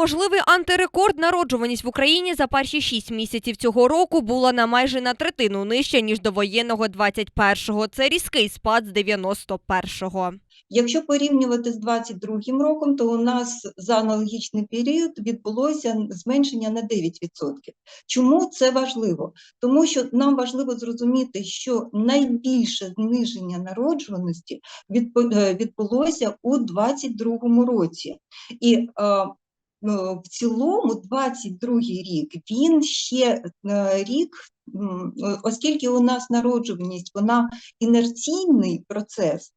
Можливий антирекорд народжуваність в Україні за перші шість місяців цього року була на майже на третину нижча ніж до воєнного 21-го. Це різкий спад з 91-го. Якщо порівнювати з 2022 роком, то у нас за аналогічний період відбулося зменшення на 9%. Чому це важливо? Тому що нам важливо зрозуміти, що найбільше зниження народжуваності е, відбулося у 2022 році. І е, в цілому 22 рік. Він ще е, рік, оскільки у нас народжуваність, вона інерційний процес,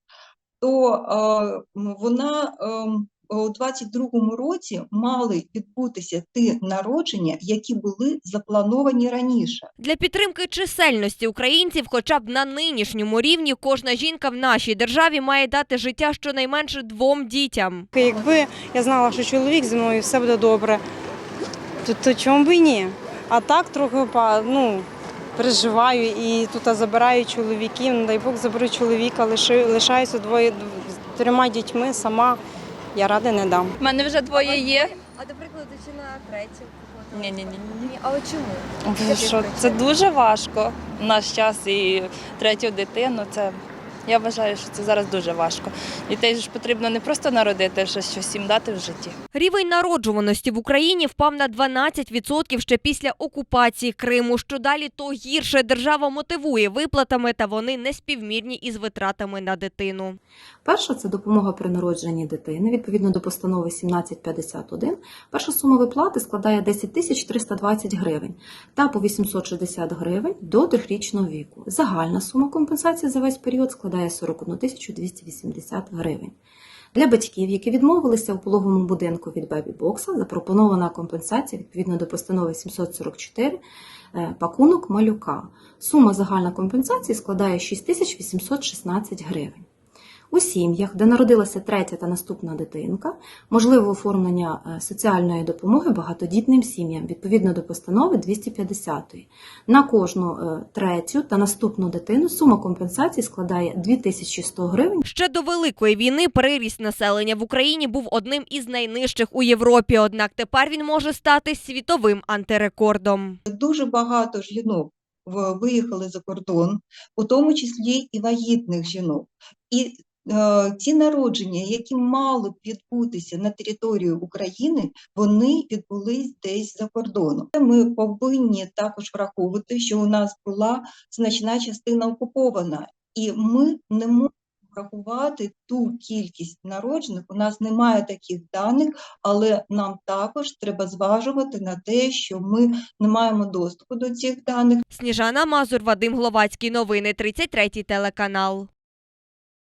то е, вона ем, у 22-му році мали відбутися ті народження, які були заплановані раніше. Для підтримки чисельності українців, хоча б на нинішньому рівні, кожна жінка в нашій державі має дати життя щонайменше двом дітям. Якби я знала, що чоловік зі мною все буде добре, то, то чому б і ні? А так трохи па- ну, переживаю і тут забираю чоловіків, не дай Бог заберу чоловіка, лишаюся двоє з трьома дітьми сама. Я ради не дам. У мене вже двоє є. А до прикладу, чи на третю? Ні, ні, ні. Ні, але чому? Що це дуже важко в наш час і третю дитину. Це я вважаю, що це зараз дуже важко. Дітей ж потрібно не просто народити, а щось їм дати в житті. Рівень народжуваності в Україні впав на 12% ще після окупації Криму. Що далі, то гірше держава мотивує виплатами, та вони не співмірні із витратами на дитину. Перша це допомога при народженні дитини. Відповідно до постанови 1751, перша сума виплати складає 10 тисяч 320 гривень та по 860 гривень до трьохрічного віку. Загальна сума компенсації за весь період складає 41 280 гривень. Для батьків, які відмовилися у пологовому будинку від бебі-бокса, запропонована компенсація відповідно до постанови 744 е, пакунок малюка. Сума загальна компенсації складає 6816 гривень. У сім'ях, де народилася третя та наступна дитинка, можливе оформлення е, соціальної допомоги багатодітним сім'ям відповідно до постанови 250. На кожну е, третю та наступну дитину сума компенсації складає 2100 гривень Ще до великої війни приріст населення в Україні був одним із найнижчих у Європі. Однак тепер він може стати світовим антирекордом. Дуже багато жінок в- виїхали за кордон, у тому числі і вагітних жінок. І ті народження, які мали б відбутися на території України, вони відбулись десь за кордоном. Ми повинні також враховувати, що у нас була значна частина окупована, і ми не можемо врахувати ту кількість народжених. У нас немає таких даних, але нам також треба зважувати на те, що ми не маємо доступу до цих даних. Сніжана Мазур, Вадим Гловацький. Новини 33 телеканал.